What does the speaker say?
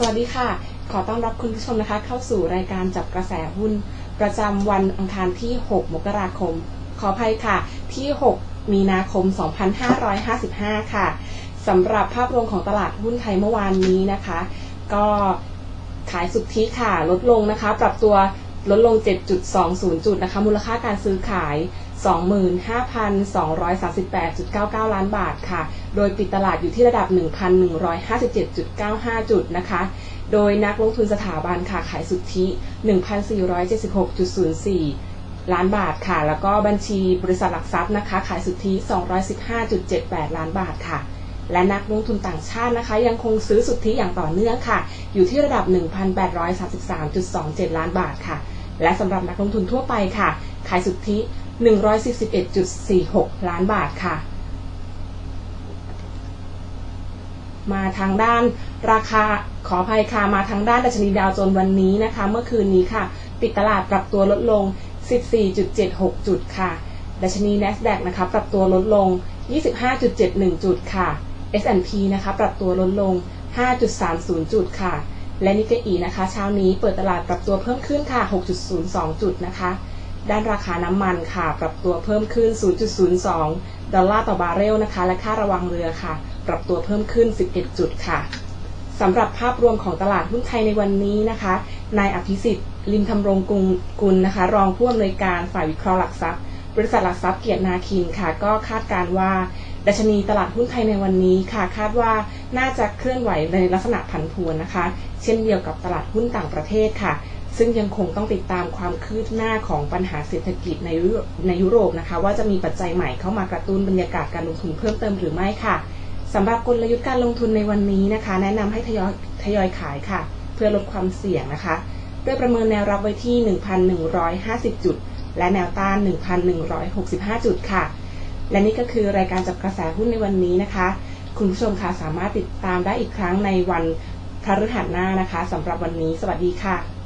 สวัสดีค่ะ ขอต้อนรับคุณผู้ชมนะคะ เข้าสู่รายการจับกระแสหุ้น ประจำวันอังคารที่ 6 มกราคม ขออภัยค่ะ ที่ 6 มีนาคม 2555 ค่ะสำหรับภาพรวมของตลาดหุ้นไทยเมื่อวานนี้นะคะ ก็ขายสุทธิค่ะ ลดลงนะคะ ปรับตัวลดลง 7.20 จุดนะคะ มูลค่าการซื้อขาย 25,238.99 ล้านบาทค่ะ โดยปิดตลาดอยู่ที่ระดับ 1,157.95 จุดนะคะ โดยนักลงทุนสถาบันค่ะขายสุทธิ 1,476.04 ล้านบาทค่ะ แล้วก็บัญชีบริษัทหลักทรัพย์นะคะ ขายสุทธิ 215.78 ล้านบาทค่ะและนักลงทุนต่างชาตินะคะ ยังคงซื้อสุทธิอย่างต่อเนื่องค่ะ อยู่ที่ระดับ 1,833.27 ล้านบาทค่ะ และสำหรับนักลงทุนทั่วไปค่ะ ขายสุทธิ 141.46 ล้านบาทค่ะ มาทางด้านราคาขออภัยค่ะ มาทางด้านดัชนีดาวโจนส์วันนี้นะคะ เมื่อคืนนี้ค่ะ ปิดตลาดปรับตัวลดลง 14.76 จุดค่ะ ดัชนี NASDAQ นะคะ ปรับตัวลดลง 25.71 จุดค่ะ S&P นะคะ ปรับตัวลดลง 5.30 จุดค่ะ และนิกเกอีนะคะ เช้านี้เปิดตลาดปรับตัวเพิ่มขึ้นค่ะ 6.02 จุดนะคะ ด้านราคาน้ำมันค่ะ ปรับตัวเพิ่มขึ้น 0.02 ดอลลาร์ต่อบาร์เรลนะคะ และค่าระวังเรือค่ะ ปรับตัวเพิ่มขึ้น 11 จุดค่ะสำหรับภาพรวมของตลาดหุ้นไทยในวันนี้นะคะ นายอภิสิทธิ์ ลิมทำรงกุลกุลนะคะ รองผู้อำนวยการฝ่ายวิเคราะห์หลักทรัพย์ บริษัทหลักทรัพย์เกียรตินาคินค่ะ ก็คาดการว่าดัชนีตลาดหุ้นไทยในวันนี้ค่ะ คาดว่าน่าจะเคลื่อนไหวในลักษณะผันผวนนะคะ เช่นเดียวกับตลาดหุ้นต่างประเทศค่ะ ซึ่งยังคงต้องติดตามความคืบหน้าของปัญหาเศรษฐกิจในยุโรปในยุโรปนะคะ ว่าจะมีปัจจัยใหม่เข้ามากระตุ้นบรรยากาศการลงทุนเพิ่มเติมหรือไม่ค่ะสำหรับกลยุทธ์การลงทุนในวันนี้นะคะ แนะนำให้ทยอยทยอยขายค่ะ เพื่อลดความเสี่ยงนะคะด้วยประเมินแนวรับไว้ที่ 1,150 จุด และแนวต้าน 1,165 จุดค่ะ และนี่ก็คือรายการจับกระแสหุ้นในวันนี้นะคะ คุณผู้ชมคะสามารถติดตามได้อีกครั้งในวันพฤหัสหน้านะคะสำหรับวันนี้ สวัสดีค่ะ